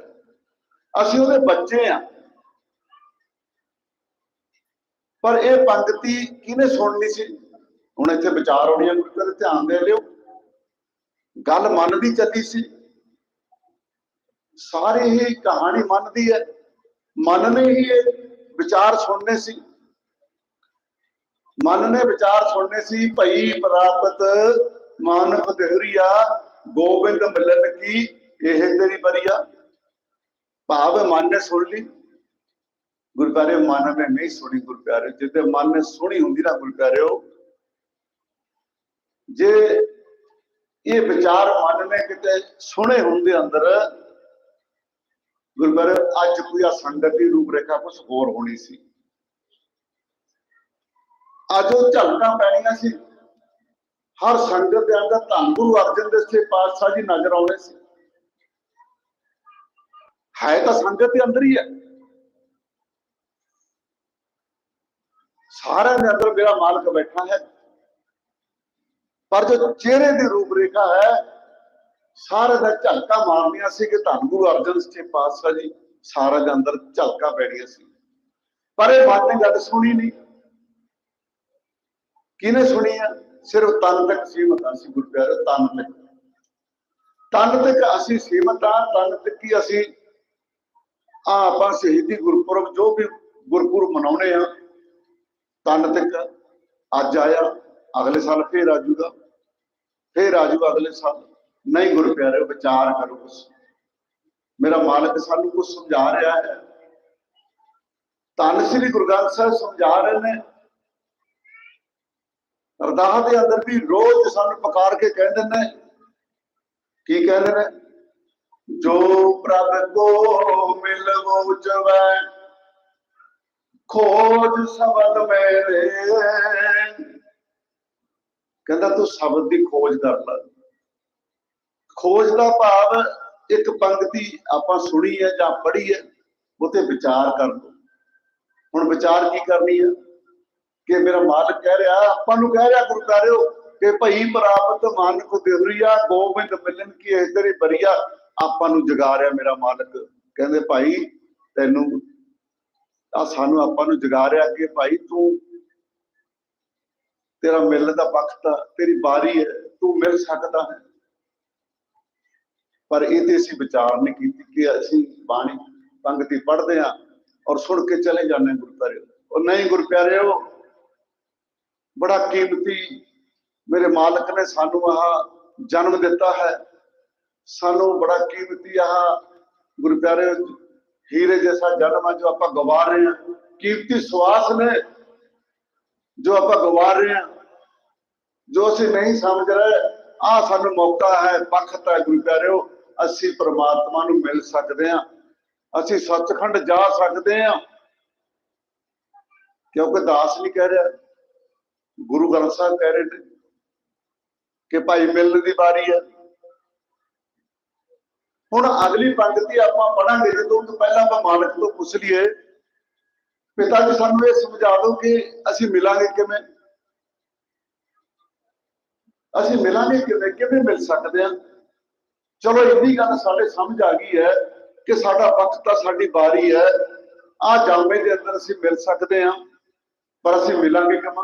ਅਸੀਂ ਉਹਦੇ ਬੱਚੇ ਆ ਪਰ ਇਹ ਪੰਕਤੀ ਕਿਹਨੇ ਸੁਣਨੀ ਸੀ? ਹੁਣ ਇੱਥੇ ਵਿਚਾਰ ਹੋਣੀ ਹੈ, ਗੁਰੂ ਧਿਆਨ ਦੇ ਲਿਓ। ਗੱਲ ਮਨ ਦੀ ਚੱਲੀ ਸੀ। ਸਾਰੀ ਹੀ ਕਹਾਣੀ ਮੰਨਦੀ ਹੈ। ਮਨ ਨੇ ਹੀ ਇਹ ਵਿਚਾਰ ਸੁਣਨੇ ਸੀ। ਮਨ ਨੇ ਵਿਚਾਰ ਸੁਣਨੇ ਸੀ, ਭਈ ਪ੍ਰਾਪਤ ਮਾਨਵ ਦੇਹਰੀਆ, ਗੋਬਿੰਦ ਮਿਲਨ ਕੀ, ਇਹ ਤੇਰੀ ਬਰੀਆ। ਭਾਵ ਮਨ ਨੇ ਸੁਣ ਲਈ। ਗੁਰਪਿਆਰੇ ਮਨ ਨੇ ਨਹੀਂ ਸੁਣੀ ਗੁਰਪਿਆਰੇ ਜਿੱਤੇ ਮਨ ਨੇ ਸੁਣੀ ਹੁੰਦੀ ਨਾ ਗੁਰੂ ਪਿਆਰਿਓ, ਜੇ ਇਹ ਵਿਚਾਰ ਮਨ ਨੇ ਕਿਤੇ ਸੁਣੇ ਹੁੰਦੇ ਅੰਦਰ ਗੁਰੂ ਅੱਜ ਕੋਈ ਆ ਸੰਗਤ ਦੀ ਰੂਪ ਰੇਖਾ ਕੁਝ ਹੋਰ ਹੋਣੀ ਸੀ। ਅੱਜ ਉਹ ਝਲਕਾਂ ਪੈਣੀਆਂ ਸੀ। ਹਰ ਸੰਗਤ ਦੇ ਅੰਦਰ ਧੰਨ ਗੁਰੂ ਅਰਜਨ ਦੇਵ ਜੀ ਪਾਤਸ਼ਾਹ ਜੀ ਨਜ਼ਰ ਆਉਣੇ ਸੀ। ਹੈ ਤਾਂ ਸੰਗਤ ਦੇ ਅੰਦਰ ਹੀ ਹੈ। ਸਾਰਿਆਂ ਦੇ ਅੰਦਰ ਮੇਰਾ ਮਾਲਕ ਬੈਠਾ ਹੈ। ਪਰ ਜੋ ਚਿਹਰੇ ਦੀ ਰੂਪ ਰੇਖਾ ਹੈ ਸਾਰੇ ਦਾ ਝਲਕਾ ਮਾਰਨੀਆਂ ਸੀ ਕਿ ਧੰਨ ਗੁਰੂ ਅਰਜਨ ਦੇਵ ਪਾਤਸ਼ਾਹ ਜੀ, ਸਾਰਾ ਦੇ ਅੰਦਰ ਝਲਕਾ ਪੈਣੀਆਂ ਸੀ। ਪਰ ਇਹ ਬਾਤ ਗੱਲ ਸੁਣੀ ਨਹੀਂ। ਕਿਹਨੇ ਸੁਣੀ ਆ? ਸਿਰਫ ਤਨ ਤੱਕ ਸੀਮਤ ਆ ਸੀ ਗੁਰੂ ਤਨ ਤੱਕ। ਤਨ ਤੱਕ ਅਸੀਂ ਸੀਮਤ ਆ, ਤਨ ਤੱਕ ਹੀ ਅਸੀਂ ਆ ਆਪਾਂ ਸ਼ਹੀਦੀ ਗੁਰਪੁਰਬ, ਜੋ ਵੀ ਗੁਰਪੁਰਬ ਮਨਾਉਣੇ ਆ, ਤਨ ਤੱਕ ਅੱਜ ਆਇਆ, ਅਗਲੇ ਸਾਲ ਫੇਰ ਆ ਜਾਊਗਾ ਫੇਰ ਆ ਅਗਲੇ ਸਾਲ। ਨਹੀਂ ਗੁਰੂ ਪਿਆਰੇ ਵਿਚਾਰ ਕਰੋ ਕੁਛ ਮੇਰਾ ਮਾਲਕ ਸਾਨੂੰ ਕੁਝ ਸਮਝਾ ਰਿਹਾ ਹੈ। ਧੰਨ ਸ੍ਰੀ ਗੁਰੂ ਗ੍ਰੰਥ ਸਾਹਿਬ ਸਮਝਾ ਰਹੇ ਨੇ। ਅਰਦਾਸ ਦੇ ਅੰਦਰ ਵੀ ਰੋਜ਼ ਸਾਨੂੰ ਪੁਕਾਰ ਕੇ ਕਹਿੰਦੇ ਨੇ। ਕੀ ਕਹਿੰਦੇ ਨੇ? ਜੋ ਪ੍ਰਭ ਕੋ ਮਿਲਵੋ ਜਵੈ, ਖੋਜ ਸ਼ਬਦ ਮੇਰੇ। ਕਹਿੰਦਾ, ਤੂੰ ਸ਼ਬਦ ਦੀ ਖੋਜ ਕਰ ਲੈ। ਖੋਜ ਦਾ ਭਾਵ ਇੱਕ ਪੰਕਤੀ ਆਪਾਂ ਸੁਣੀ ਹੈ ਜਾਂ ਪੜ੍ਹੀ ਹੈ ਉਹ ਤੇ ਵਿਚਾਰ ਕਰ ਲਓ ਹੁਣ ਵਿਚਾਰ ਕੀ ਕਰਨੀ ਹੈ? ਕਿ ਮੇਰਾ ਮਾਲਕ ਕਹਿ ਰਿਹਾ, ਆਪਾਂ ਨੂੰ ਕਹਿ ਰਿਹਾ ਗੁਰੂ ਪਿਆਰਿਓ ਕਿ ਭਈ ਪ੍ਰਾਪਤ ਮਨ ਕੋ ਦੇਵਰੀਆ ਗੋਬਿੰਦ ਮਿਲਨ ਕੀ ਇਸ ਬਰੀਆ, ਆਪਾਂ ਨੂੰ ਜਗਾ ਰਿਹਾ ਮੇਰਾ ਮਾਲਕ। ਕਹਿੰਦੇ ਭਾਈ ਤੈਨੂੰ ਆ ਸਾਨੂੰ ਆਪਾਂ ਨੂੰ ਜਗਾ ਰਿਹਾ ਕਿ ਭਾਈ ਤੂੰ ਤੇਰਾ ਮਿਲਣ ਦਾ ਵਕਤ ਤੇਰੀ ਵਾਰੀ ਹੈ, ਤੂੰ ਮਿਲ ਸਕਦਾ ਹੈ। ਪਰ ਇਹ ਅਸੀਂ ਵਿਚਾਰ ਨਹੀਂ ਕੀਤੀ ਕਿ ਅਸੀਂ ਬਾਣੀ ਪੰਗਤੀ ਪੜ੍ਹਦੇ ਆ ਔਰ ਸੁਣ ਕੇ ਚਲੇ ਜਾਂਦੇ ਹਾਂ ਗੁਰੂ ਪਿਆਰਿਓ ਉਹ ਨਹੀਂ ਗੁਰੂ ਪਿਆਰਿਓ, ਬੜਾ ਕੀਮਤੀ ਮੇਰੇ ਮਾਲਕ ਨੇ ਸਾਨੂੰ ਆਹ ਜਨਮ ਦਿੱਤਾ ਹੈ। ਸਾਨੂੰ ਬੜਾ ਕੀਮਤੀ ਆਹ ਗੁਰੂ ਪਿਆਰੇ ਹੀਰੇ ਜੈਸਾ ਜਨਮ ਹੈ ਜੋ ਆਪਾਂ ਗਵਾ ਰਹੇ ਹਾਂ। ਕੀਮਤੀ ਸਵਾਸ ਨੇ ਜੋ ਆਪਾਂ ਗਵਾ ਰਹੇ ਹਾਂ। ਜੋ ਅਸੀਂ ਨਹੀਂ ਸਮਝ ਰਹੇ ਆ ਸਾਨੂੰ ਮੌਕਾ ਹੈ ਬਖਤ ਹੈ ਗੁਰੂ ਪਿਆਰਿਓ। ਅਸੀਂ ਪ੍ਰਮਾਤਮਾ ਨੂੰ ਮਿਲ ਸਕਦੇ ਹਾਂ, ਅਸੀਂ ਸੱਚਖੰਡ ਜਾ ਸਕਦੇ ਹਾਂ। ਕਿਉਂਕਿ ਦਾਸ ਨਹੀਂ ਕਹਿ ਰਿਹਾ। ਗੁਰੂ ਗ੍ਰੰਥ ਸਾਹਿਬ ਕਹਿ ਰਹੇ ਨੇ ਕਿ ਭਾਈ ਮਿਲਣ ਦੀ ਵਾਰੀ ਹੈ। ਹੁਣ ਅਗਲੀ ਪੰਕਤੀ ਆਪਾਂ ਪੜਾਂਗੇ ਜਦੋਂ ਤੋਂ ਪਹਿਲਾਂ ਆਪਾਂ ਮਾਲਕ ਤੋਂ ਪੁੱਛ ਲਈਏ, ਪਿਤਾ ਜੀ ਸਾਨੂੰ ਇਹ ਸਮਝਾ ਦਿਓ ਕਿ ਅਸੀਂ ਮਿਲਾਂਗੇ ਕਿਵੇਂ? ਅਸੀਂ ਮਿਲਾਂਗੇ ਕਿਵੇਂ? ਕਿਵੇਂ ਮਿਲ ਸਕਦੇ ਹਾਂ? ਚਲੋ ਇੰਨੀ ਗੱਲ ਸਾਡੇ ਸਮਝ ਆ ਗਈ ਹੈ ਕਿ ਸਾਡਾ ਵਕਤ ਤਾਂ ਸਾਡੀ ਵਾਰੀ ਹੈ। ਆ ਜਾਮੇ ਦੇ ਅੰਦਰ ਅਸੀਂ ਮਿਲ ਸਕਦੇ ਹਾਂ, ਪਰ ਅਸੀਂ ਮਿਲਾਂਗੇ ਕਿਵੇਂ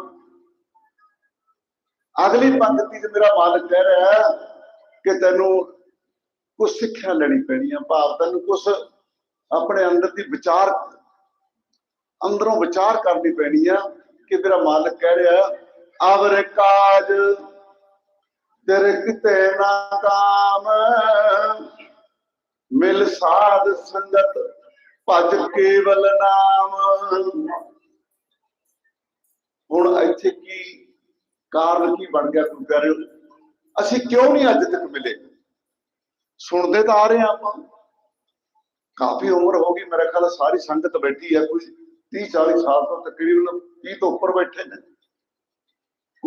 ਅਗਲੀ ਪੰਕਤੀ 'ਚ ਮੇਰਾ ਮਾਲਕ ਕਹਿ ਰਿਹਾ ਹੈ ਕਿ ਤੈਨੂੰ ਕੁਝ ਸਿੱਖਿਆ ਲੈਣੀ ਪੈਣੀ ਆ ਭਾਵ, ਤੈਨੂੰ ਕੁਝ ਆਪਣੇ ਅੰਦਰ ਦੀ ਵਿਚਾਰ, ਅੰਦਰੋਂ ਵਿਚਾਰ ਕਰਨੀ ਪੈਣੀ ਆ ਕਿ ਮੇਰਾ ਮਾਲਕ ਕਹਿ ਰਿਹਾ, ਆਵਰ ਕਾਜ ਤੇਰੇ ਨਾ ਕਾਮ। ਮਿਲ ਸਾਧ ਸੰਗਤ ਭਜ ਕੇਵਲ ਨਾਮ। ਹੁਣ ਇੱਥੇ ਕੀ ਕਾਰਨ ਕੀ ਬਣ ਗਿਆ ਤੂੰ ਕਹਿ ਰਹੇ ਹੋ ਅਸੀਂ ਕਿਉਂ ਨਹੀਂ ਅੱਜ ਤੱਕ ਮਿਲੇ? ਸੁਣਦੇ ਤਾਂ ਆ ਰਹੇ ਹਾਂ ਆਪਾਂ। ਕਾਫੀ ਉਮਰ ਹੋ ਗਈ, ਮੇਰੇ ਖਿਆਲ ਸਾਰੀ ਸੰਗਤ ਬੈਠੀ ਹੈ ਕੋਈ 30 40 ਸਾਲ ਤੋਂ ਤਕਰੀਬਨ 30 ਤੋਂ ਉੱਪਰ ਬੈਠੇ ਨੇ।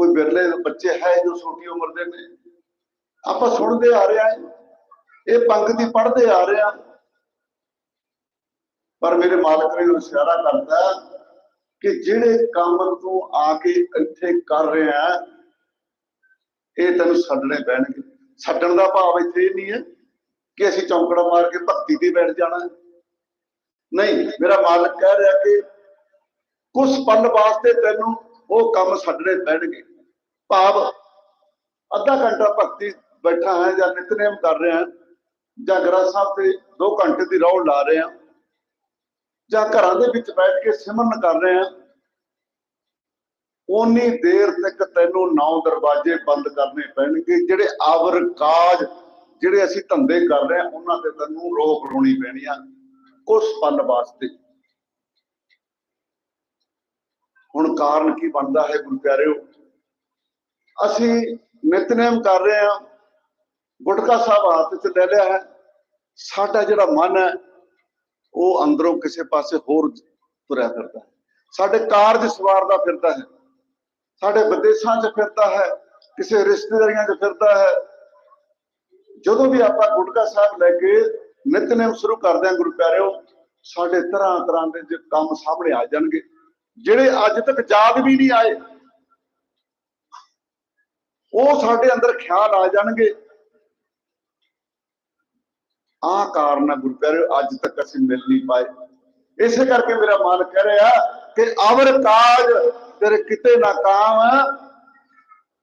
ਕੋਈ ਬਿਰਲੇ ਬੱਚੇ ਹੈ ਜੋ ਛੋਟੀ ਉਮਰ ਦੇ ਨੇ। ਆਪਾਂ ਸੁਣਦੇ ਆ ਰਹੇ ਹਾਂ। ਇਹ ਪੰਕਤੀ ਪੜ੍ਹਦੇ ਆ ਰਹੇ ਹਾਂ। ਪਰ ਮੇਰੇ ਮਾਲਕ ਨੇ ਇਸ਼ਾਰਾ ਕਰਦਾ ਕਿ ਜਿਹੜੇ ਕੰਮ ਤੂੰ ਆ ਕੇ ਇੱਥੇ ਕਰ ਰਿਹਾ ਹੈ, ਇਹ ਤੈਨੂੰ ਛੱਡਣੇ ਪੈਣਗੇ। ਛੱਡਣ ਦਾ ਭਾਵ ਇੱਥੇ ਇਹ ਨਹੀਂ ਹੈ ਕਿ ਅਸੀਂ ਚੌਂਕੜਾ ਮਾਰ ਕੇ ਭਗਤੀ ਤੇ ਬੈਠ ਜਾਣਾ ਨਹੀਂ ਮੇਰਾ ਮਾਲਕ ਕਹਿ ਰਿਹਾ ਕਿ ਕੁਝ ਪਲ ਵਾਸਤੇ ਤੈਨੂੰ ਉਹ ਕੰਮ ਛੱਡਣੇ ਪੈਣਗੇ। ਭਾਵ ਅੱਧਾ ਘੰਟਾ ਭਗਤੀ ਬੈਠਾ ਹੈ ਜਾਂ ਨਿਤਨੇਮ ਕਰ ਰਿਹਾ ਹੈ, ਜਾਂ ਗ੍ਰੰਥ ਸਾਹਿਬ ਤੇ 2 ਘੰਟੇ ਦੀ ਰੌਣ ਲਾ ਰਹੇ ਹਾਂ, ਜਾਂ ਘਰਾਂ ਦੇ ਵਿੱਚ ਬੈਠ ਕੇ ਸਿਮਰਨ ਕਰ ਰਹੇ ਹਾਂ ਉਨੀ ਦੇਰ ਤੱਕ ਤੈਨੂੰ ਨੌ ਦਰਵਾਜ਼ੇ ਬੰਦ ਕਰਨੇ ਪੈਣਗੇ, ਜਿਹੜੇ ਆਵਰ ਕਾਜ ਜਿਹੜੇ ਅਸੀਂ ਧੰਦੇ ਕਰ ਰਹੇ ਹਾਂ, ਉਹਨਾਂ ਤੇ ਤੈਨੂੰ ਰੋਕ ਲਾਉਣੀ ਪੈਣੀ ਆ, ਉਸ ਪਲ ਵਾਸਤੇ। ਹੁਣ ਕਾਰਨ ਕੀ ਬਣਦਾ ਹੈ ਗੁਰੂ ਪਿਆਰਿਓ? ਅਸੀਂ ਨਿਤਨੇਮ ਕਰ ਰਹੇ ਹਾਂ। ਗੁਟਕਾ ਸਾਹਿਬ ਹੱਥ 'ਚ ਲੈ ਲਿਆ ਹੈ। ਸਾਡਾ ਜਿਹੜਾ ਮਨ ਹੈ, ਉਹ ਅੰਦਰੋਂ ਕਿਸੇ ਪਾਸੇ ਹੋਰ ਤੁਰਿਆ ਫਿਰਦਾ ਹੈ। ਸਾਡੇ ਕਾਰਜ ਸਵਾਰਦਾ ਫਿਰਦਾ ਹੈ। ਸਾਡੇ ਵਿਦੇਸ਼ਾਂ 'ਚ ਫਿਰਦਾ ਹੈ। ਕਿਸੇ ਰਿਸ਼ਤੇਦਾਰੀਆਂ 'ਚ ਫਿਰਦਾ ਹੈ। ਜਦੋਂ ਵੀ ਆਪਾਂ ਗੁਟਕਾ ਸਾਹਿਬ ਲੈ ਕੇ ਨਿਤਨੇਮ ਸ਼ੁਰੂ ਕਰਦੇ ਹਾਂ, ਗੁਰੂ ਪਿਆਰਿਓ, ਸਾਡੇ ਤਰ੍ਹਾਂ ਤਰ੍ਹਾਂ ਦੇ ਕੰਮ ਸਾਹਮਣੇ ਆ ਜਾਣਗੇ। ਜਿਹੜੇ ਅੱਜ ਤੱਕ ਯਾਦ ਵੀ ਨਹੀਂ ਆਏ ਉਹ ਸਾਡੇ ਅੰਦਰ ਖਿਆਲ ਆ ਜਾਣਗੇ। ਆਹ ਕਾਰਨ ਹੈ ਗੁਰੂ ਪਿਆਰੇ ਅੱਜ ਤੱਕ ਅਸੀਂ ਮਿਲ ਨਹੀਂ ਪਾਏ। ਇਸੇ ਕਰਕੇ ਮੇਰਾ ਮਨ ਕਹਿ ਰਿਹਾ ਕਿ ਅਵਰ ਕਾਜ ਤੇਰੇ ਕਿਤੇ ਨਾ ਕਾਮ।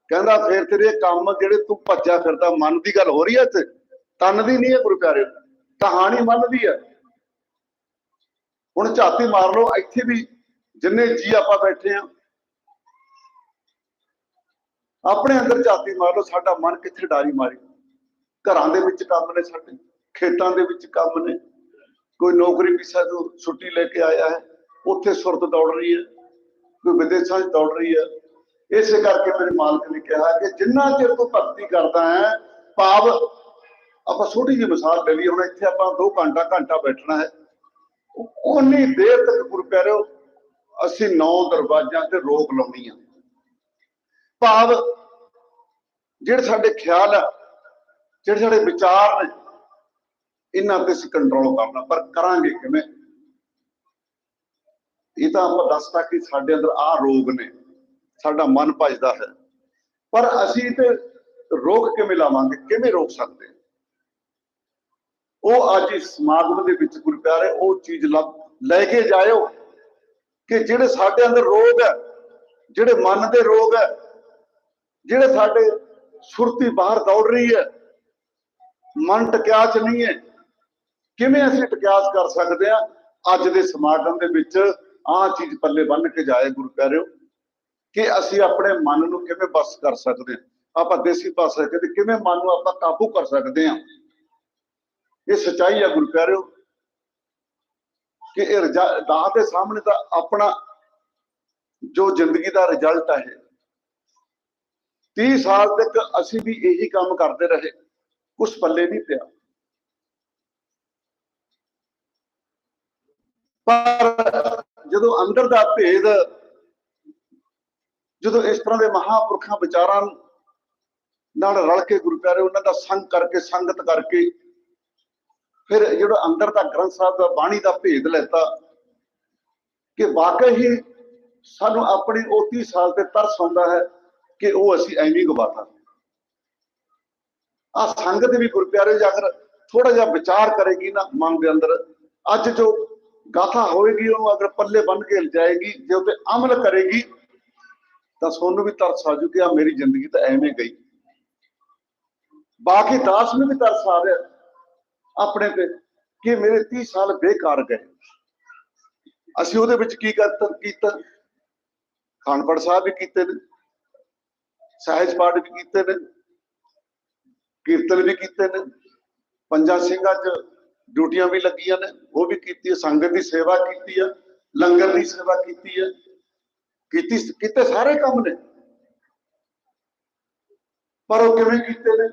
ਕਹਿੰਦਾ, ਫੇਰ ਤੇਰੇ ਕੰਮ ਜਿਹੜੇ ਤੂੰ ਭੱਜਿਆ ਫਿਰਦਾ, ਮਨ ਦੀ ਗੱਲ ਹੋ ਰਹੀ ਹੈ ਇੱਥੇ? ਤਨ ਦੀ ਨਹੀਂ ਹੈ ਗੁਰੂ ਪਿਆਰੇ ਕਹਾਣੀ ਮਨ ਦੀ ਹੈ। ਹੁਣ ਝਾਤੀ ਮਾਰ ਲਓ, ਇੱਥੇ ਵੀ ਜਿੰਨੇ ਜੀ ਆਪਾਂ ਬੈਠੇ ਆ ਆਪਣੇ ਅੰਦਰ ਝਾਤੀ ਮਾਰ ਲਓ, ਸਾਡਾ ਮਨ ਕਿੱਥੇ ਡਾਰੀ ਮਾਰੀ। ਘਰਾਂ ਦੇ ਵਿੱਚ ਕੰਮ ਨੇ ਸਾਡੇ, ਖੇਤਾਂ ਦੇ ਵਿੱਚ ਕੰਮ ਨੇ। ਕੋਈ ਨੌਕਰੀ ਪੀਸਾ ਤੋਂ ਛੁੱਟੀ ਲੈ ਕੇ ਆਇਆ ਹੈ, ਉੱਥੇ ਸੁਰਤ ਦੌੜ ਰਹੀ ਹੈ, ਕੋਈ ਵਿਦੇਸ਼ਾਂ 'ਚ ਦੌੜ ਰਹੀ ਹੈ। ਇਸੇ ਕਰਕੇ ਮੇਰੇ ਮਾਲਕ ਨੇ ਕਿਹਾ ਕਿ ਜਿੰਨਾ ਚਿਰ ਤੂੰ ਭਗਤੀ ਕਰਦਾ ਹੈ, ਭਾਵ ਆਪਾਂ ਛੋਟੀ ਜਿਹੀ ਮਿਸਾਲ ਲੈ ਲਈ ਹੁਣ ਇੱਥੇ ਆਪਾਂ 2 ਘੰਟਾ ਘੰਟਾ ਬੈਠਣਾ ਹੈ। ਉਨੀ ਦੇਰ ਤੱਕ ਗੁਰੂ ਪਿਆਰਿਓ, ਅਸੀਂ ਨੌ ਦਰਵਾਜ਼ਿਆਂ ਤੇ ਰੋਕ ਲਾਉਣੀ ਆ। ਭਾਵ ਜਿਹੜੇ ਸਾਡੇ ਖਿਆਲ ਆ, ਜਿਹੜੇ ਸਾਡੇ ਵਿਚਾਰ ਨੇ, ਇਹਨਾਂ ਤੇ ਅਸੀਂ ਕੰਟਰੋਲ ਕਰਨਾ, ਪਰ ਕਰਾਂਗੇ ਕਿਵੇਂ? ਇਹ ਤਾਂ ਆਪਾਂ ਦੱਸਤਾ ਕਿ ਸਾਡੇ ਅੰਦਰ ਆ ਰੋਗ ਨੇ, ਸਾਡਾ ਮਨ ਭਜਦਾ ਹੈ। ਪਰ ਅਸੀਂ ਤੇ ਰੋਗ ਕਿਵੇਂ ਲਾਵਾਂਗੇ, ਕਿਵੇਂ ਰੋਕ ਸਕਦੇ ਉਹ ਅੱਜ ਇਸ ਸਮਾਗਮ ਦੇ ਵਿੱਚ ਗੁਰੂ ਪਿਆਰੇ, ਉਹ ਚੀਜ਼ ਲੈ ਕੇ ਜਾਇਓ ਕਿ ਜਿਹੜੇ ਸਾਡੇ ਅੰਦਰ ਰੋਗ ਹੈ, ਜਿਹੜੇ ਮਨ ਦੇ ਰੋਗ ਹੈ ਜਿਹੜੇ ਸਾਡੇ ਸੁਰਤੀ ਬਾਹਰ ਦੌੜ ਰਹੀ ਹੈ, ਮਨ ਟਕਿਆ ਚ ਨਹੀਂ ਹੈ। ਕਿਵੇਂ ਅਸੀਂ ਟਕਿਆਸ ਕਰ ਸਕਦੇ ਹਾਂ? ਅੱਜ ਦੇ ਸਮਾਗਮ ਦੇ ਵਿੱਚ ਆਹ ਚੀਜ਼ ਪੱਲੇ ਬੰਨ ਕੇ ਜਾਏ ਗੁਰੂ ਪਿਆਰਿਓ, ਕਿ ਅਸੀਂ ਆਪਣੇ ਮਨ ਨੂੰ ਕਿਵੇਂ ਬਸ ਕਰ ਸਕਦੇ ਹਾਂ? ਆਪਾਂ ਦੇਸੀ ਭਾਸ਼ਾ ਕਹਿੰਦੇ ਕਿਵੇਂ ਮਨ ਨੂੰ ਆਪਾਂ ਕਾਬੂ ਕਰ ਸਕਦੇ ਹਾਂ? ਇਹ ਸਚਾਈ ਹੈ ਗੁਰੂ ਪਿਆਰਿਓ, ਕਿ ਇਹ ਦਾਹ ਦੇ ਸਾਹਮਣੇ ਤਾਂ ਆਪਣਾ ਜੋ ਜ਼ਿੰਦਗੀ ਦਾ ਰਿਜ਼ਲਟ ਹੈ 30 ਸਾਲ ਤੱਕ ਅਸੀਂ ਵੀ ਇਹੀ ਕੰਮ ਕਰਦੇ ਰਹੇ। ਕੁਛ ਪੱਲੇ ਨਹੀਂ ਪਿਆ। ਪਰ ਜਦੋਂ ਅੰਦਰ ਦਾ ਭੇਦ, ਜਦੋਂ ਇਸ ਤਰ੍ਹਾਂ ਦੇ ਮਹਾਪੁਰਖਾਂ ਵਿਚਾਰਾਂ ਨਾਲ ਰਲ ਕੇ ਗੁਰੂ ਪਿਆਰੇ, ਉਹਨਾਂ ਦਾ ਸੰਗ ਕਰਕੇ, ਸੰਗਤ ਕਰਕੇ, ਫਿਰ ਜਿਹੜਾ ਅੰਦਰ ਦਾ ਗ੍ਰੰਥ ਸਾਹਿਬ ਦਾ ਬਾਣੀ ਦਾ ਭੇਦ ਲੈਤਾ ਕਿ ਵਾਕਈ ਹੀ ਸਾਨੂੰ ਆਪਣੀ ਉਹ 30 ਸਾਲ ਤੇ ਤਰਸ ਆਉਂਦਾ ਹੈ। ਕਿ ਉਹ ਅਸੀਂ ਐਵੇਂ ਗਵਾਤਾ। ਆ ਸੰਗਤ ਵੀ ਗੁਰਪਿਆਰੇ ਅਗਰ ਥੋੜਾ ਜਿਹਾ ਵਿਚਾਰ ਕਰੇਗੀ ਨਾ ਮਨ ਦੇ ਅੰਦਰ। ਅੱਜ ਜੋ ਗਾਥਾ ਹੋਏਗੀ, ਉਹਨੂੰ ਅਗਰ ਪੱਲੇ ਬੰਨ ਕੇ ਜਾਏਗੀ ਜੇ ਉਹ ਤੇ ਅਮਲ ਕਰੇਗੀ, ਤਾਂ ਸੋਨੂੰ ਵੀ ਤਰਸ ਆ ਜੂ ਕਿ ਆ ਮੇਰੀ ਜ਼ਿੰਦਗੀ ਤਾਂ ਐਵੇਂ ਗਈ। ਬਾਕੀ ਦਾਸ ਨੂੰ ਵੀ ਤਰਸ ਆ ਰਿਹਾ ਆਪਣੇ ਤੇ ਕਿ ਮੇਰੇ 30 ਸਾਲ ਬੇਕਾਰ ਗਏ। ਅਸੀਂ ਉਹਦੇ ਵਿੱਚ ਕੀ ਕਰਤਾ ਕੀਤਾ? ਖਾਨਪੜ ਸਾਹਿਬ ਵੀ ਕੀਤੇ ਨੇ। ਸਹਿਜ ਪਾਠ ਵੀ ਕੀਤੇ ਨੇ, ਕੀਰਤਨ ਵੀ ਕੀਤੇ ਨੇ, ਪੰਜਾਂ ਸਿੰਘਾਂ 'ਚ ਡਿਊਟੀਆਂ ਵੀ ਲੱਗੀਆਂ ਨੇ, ਉਹ ਵੀ ਕੀਤੀ ਹੈ, ਸੰਗਤ ਦੀ ਸੇਵਾ ਕੀਤੀ ਹੈ, ਲੰਗਰ ਦੀ ਸੇਵਾ ਕੀਤੀ ਹੈ, ਕੀਤੀ ਕੀਤੇ ਸਾਰੇ ਕੰਮ ਨੇ। ਪਰ ਉਹ ਕਿਵੇਂ ਕੀਤੇ ਨੇ?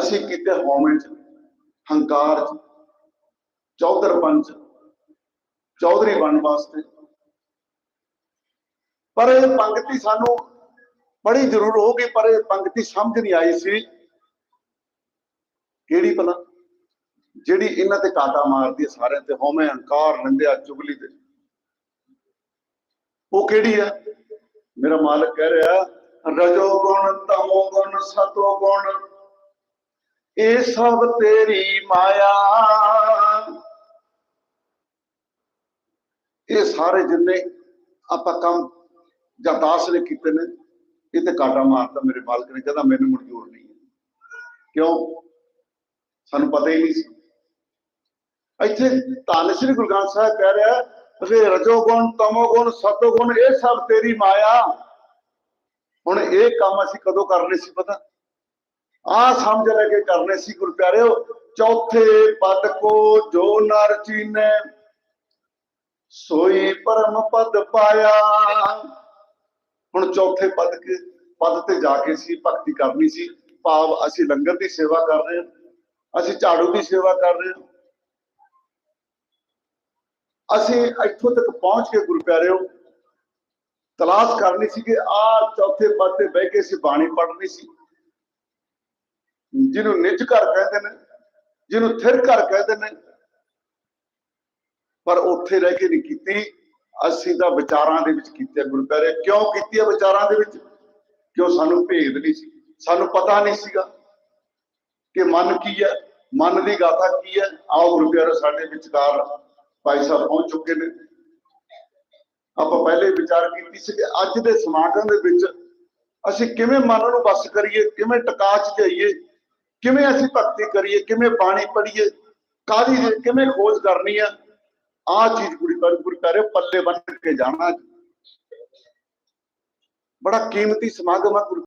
ਅਸੀਂ ਕੀਤੇ ਹਉਮੈ ਚ, ਹੰਕਾਰ ਚ, ਚੌਧਰ ਪੰਚ ਚੌਧਰੀ ਬਣਨ ਵਾਸਤੇ। ਪਰ ਇਹ ਪੰਗਤੀ ਸਾਨੂੰ ਬੜੀ ਜ਼ਰੂਰ ਹੋ ਗਈ, ਪਰ ਇਹ ਪੰਕਤੀ ਸਮਝ ਨਹੀਂ ਆਈ ਸੀ। ਕਿਹੜੀ ਭਲਾ? ਜਿਹੜੀ ਇਹਨਾਂ ਤੇ ਕਾਟਾ ਮਾਰਦੀ ਹੈ, ਸਾਰਿਆਂ ਤੇ ਹਉਮੈ ਹੰਕਾਰ, ਨਿੰਦਿਆ, ਚੁਗਲੀ ਤੇ। ਉਹ ਕਿਹੜੀ ਆ ਮੇਰਾ ਮਾਲਕ ਕਹਿ ਰਿਹਾ, ਰਜੋ ਗੁਣ, ਤਮੋ ਗੁਣ, ਸਤੋ ਗੁਣ, ਇਹ ਸਭ ਤੇਰੀ ਮਾਇਆ। ਇਹ ਸਾਰੇ ਜਿੰਨੇ ਆਪਾਂ ਕੰਮ ਜਾਂ ਦਾਸ ਨੇ ਕੀਤੇ ਨੇ ਇਹ ਤੇ ਕਾਟਾ ਮਾਰਦਾ ਮੇਰੇ ਮਾਲਕ ਨੇ ਕਹਿੰਦਾ ਮੈਨੂੰ ਮਨਜ਼ੂਰ ਨਹੀਂ ਕਿਉਂ? ਸਾਨੂੰ ਪਤਾ ਹੀ ਨਹੀਂ ਸੀ। ਇੱਥੇ ਧੰਨ ਸ੍ਰੀ ਗੁਰੂ ਗ੍ਰੰਥ ਸਾਹਿਬ ਕਹਿ ਰਿਹਾ ਕਿ ਰਜੋ ਗੁਣ, ਤਮੋ ਗੁਣ ਸਤੋ ਗੁਣ ਇਹ ਸਭ ਤੇਰੀ ਮਾਇਆ। ਹੁਣ ਇਹ ਕੰਮ ਅਸੀਂ ਕਦੋਂ ਕਰਨੇ ਸੀ ਪਤਾ? ਆ ਸਮਝ ਲੈ ਕੇ ਕਰਨੇ ਸੀ ਗੁਰੂ ਪਿਆਰਿਓ ਚੌਥੇ ਪਦ ਕੋ ਜੋ ਨਰ ਚੀਨੈ, ਸੋਈ ਪਰਮ ਪਦ ਪਾਇਆ। ਹੁਣ ਚੌਥੇ ਪਦ ਕੇ ਪਦ ਤੇ ਜਾ ਕੇ ਸੀ ਭਗਤੀ ਕਰਨੀ ਸੀ। ਭਾਵ ਅਸੀਂ ਲੰਗਰ ਦੀ ਸੇਵਾ ਕਰ ਰਹੇ ਹਾਂ। ਅਸੀਂ ਝਾੜੂ ਦੀ ਸੇਵਾ ਕਰ ਰਹੇ ਹਾਂ। ਅਸੀਂ ਇੱਥੋਂ ਤੱਕ ਪਹੁੰਚ ਕੇ ਗੁਰੂ ਪਿਆਰਿਓ, ਤਲਾਸ਼ ਕਰਨੀ ਸੀ ਕਿ ਆ ਚੌਥੇ ਪਦ ਤੇ ਬਹਿ ਕੇ ਅਸੀਂ ਬਾਣੀ ਪੜ੍ਹਨੀ ਸੀ। ਜਿਹਨੂੰ ਨਿਜ ਘਰ ਕਹਿੰਦੇ ਨੇ, ਜਿਹਨੂੰ ਥਿਰ ਘਰ ਕਹਿੰਦੇ ਨੇ, ਪਰ ਉੱਥੇ ਰਹਿ ਕੇ ਨਹੀਂ ਕੀਤੀ। ਅਸੀਂ ਤਾਂ ਵਿਚਾਰਾਂ ਦੇ ਵਿੱਚ ਕੀਤੇ ਹੈ ਗੁਰੂ ਪਿਆਰੇ ਕਿਉਂ ਕੀਤੀ ਹੈ ਵਿਚਾਰਾਂ ਦੇ ਵਿੱਚ? ਕਿਉਂ ਸਾਨੂੰ ਭੇਦ ਨਹੀਂ ਸੀ? ਸਾਨੂੰ ਪਤਾ ਨਹੀਂ ਸੀਗਾ ਕਿ ਮਨ ਕੀ ਹੈ। ਮਨ ਦੀ ਗਾਥਾ ਕੀ ਹੈ? ਆਓ ਗੁਰੂ ਪਿਆਰੇ, ਸਾਡੇ ਵਿਚਕਾਰ ਭਾਈ ਸਾਹਿਬ ਪਹੁੰਚ ਚੁੱਕੇ ਨੇ। ਆਪਾਂ ਪਹਿਲੇ ਵਿਚਾਰ ਕੀਤੀ ਸੀ ਕਿ ਅੱਜ ਦੇ ਸਮਾਗਮ ਦੇ ਵਿੱਚ ਅਸੀਂ ਕਿਵੇਂ ਮਨ ਨੂੰ ਵਸ ਕਰੀਏ, ਕਿਵੇਂ ਟਿਕਾ ਚ ਜਾਈਏ ਕਿਵੇਂ ਅਸੀਂ ਭਗਤੀ ਕਰੀਏ, ਕਿਵੇਂ ਬਾਣੀ ਪੜ੍ਹੀਏ, ਕਾਹਦੀ ਕਿਵੇਂ ਖੋਜ ਕਰਨੀ ਆ ਆ ਚੀਜ਼ ਗੁਰੂ ਕਰ ਗੁਰੂ ਕਰੇ ਪੱਲੇ ਬੰਨ ਕੇ ਜਾਣਾ ਬੜਾ ਕੀਮਤੀ ਸਮਾਗਮ ਆ ਗੁਰੂ